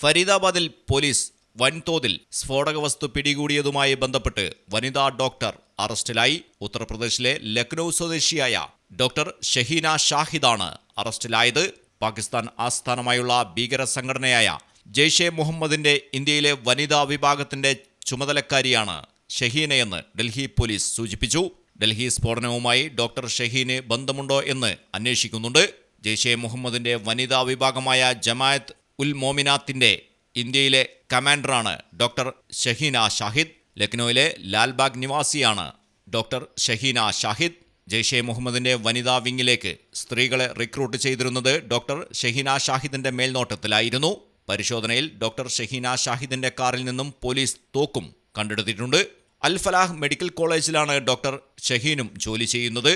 ഫരീദാബാദിൽ police വൻതോതിൽ സ്ഫോടക വസ്തു പിടികൂടിയതുമായി ബന്ധപ്പെട്ട് വനിതാ ഡോക്ടർ അറസ്റ്റിലായി. ഉത്തർപ്രദേശിലെ ലക്നൌ സ്വദേശിയായ ഡോക്ടർ ഷഹീന ഷാഹിദാണ് അറസ്റ്റിലായത്. പാകിസ്ഥാൻ ആസ്ഥാനമായുള്ള ഭീകര സംഘടനയായ ജെയ്ഷെ മുഹമ്മദിന്റെ ഇന്ത്യയിലെ വനിതാ വിഭാഗത്തിന്റെ ചുമതലക്കാരിയാണ് ഷഹീനയെന്ന് ഡൽഹി പോലീസ് സൂചിപ്പിച്ചു. ഡൽഹി സ്ഫോടനവുമായി ഡോക്ടർ ഷഹീന് ബന്ധമുണ്ടോ എന്ന് അന്വേഷിക്കുന്നുണ്ട്. ജെയ്ഷെ മുഹമ്മദിന്റെ വനിതാ വിഭാഗമായ ജമായത്ത് ഉൽ മോമിനാത്തിന്റെ ഇന്ത്യയിലെ കമാൻഡറാണ് ഡോക്ടർ ഷഹീന ഷാഹിദ് ലക്നൌവിലെ ലാൽബാഗ് നിവാസിയാണ് ഡോക്ടർ ഷഹീന ഷാഹിദ്. ജെയ്ഷെ മുഹമ്മദിന്റെ വനിതാ വിങ്ങിലേക്ക് സ്ത്രീകളെ റിക്രൂട്ട് ചെയ്തിരുന്നത് ഡോക്ടർ ഷഹീന ഷാഹിദിന്റെ മേൽനോട്ടത്തിലായിരുന്നു. പരിശോധനയിൽ ഡോക്ടർ ഷഹീന ഷാഹിദിന്റെ കാറിൽ നിന്നും പോലീസ് തോക്കും കണ്ടെടുത്തിട്ടുണ്ട്. അൽ ഫലാഹ് മെഡിക്കൽ കോളേജിലാണ് ഡോക്ടർ ഷഹീനും ജോലി ചെയ്യുന്നത്.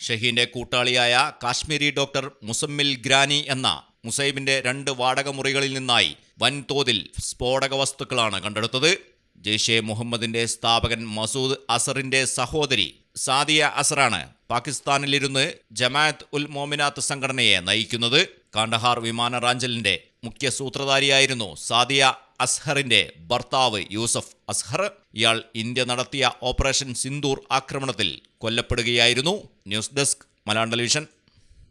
ഷഹീന്റെ കൂട്ടാളിയായ കാശ്മീരി ഡോക്ടർ മുസമ്മിൽ ഗ്രാനി എന്ന മുസൈബിന്റെ രണ്ട് വാടക മുറികളിൽ നിന്നായി വൻതോതിൽ സ്ഫോടക വസ്തുക്കളാണ് കണ്ടെടുത്തത്. ജെയ്ഷെ മുഹമ്മദിന്റെ സ്ഥാപകൻ മസൂദ് അസറിന്റെ സഹോദരി സാദിയ അസറാണ് പാകിസ്ഥാനിലിരുന്ന് ജമാഅത്ത് ഉൽ മോമിനാത്ത് സംഘടനയെ നയിക്കുന്നത്. കാണ്ഡഹാർ വിമാന റാഞ്ചലിന്റെ മുഖ്യ സൂത്രധാരിയായിരുന്നു സാദിയ അസ്ഹറിന്റെ ഭർത്താവ് യൂസഫ് അസ്ഹർ. ഇയാൾ ഇന്ത്യ നടത്തിയ ഓപ്പറേഷൻ സിന്ദൂർ ആക്രമണത്തിൽ കൊല്ലപ്പെടുകയായിരുന്നു. News desk Malayalam television.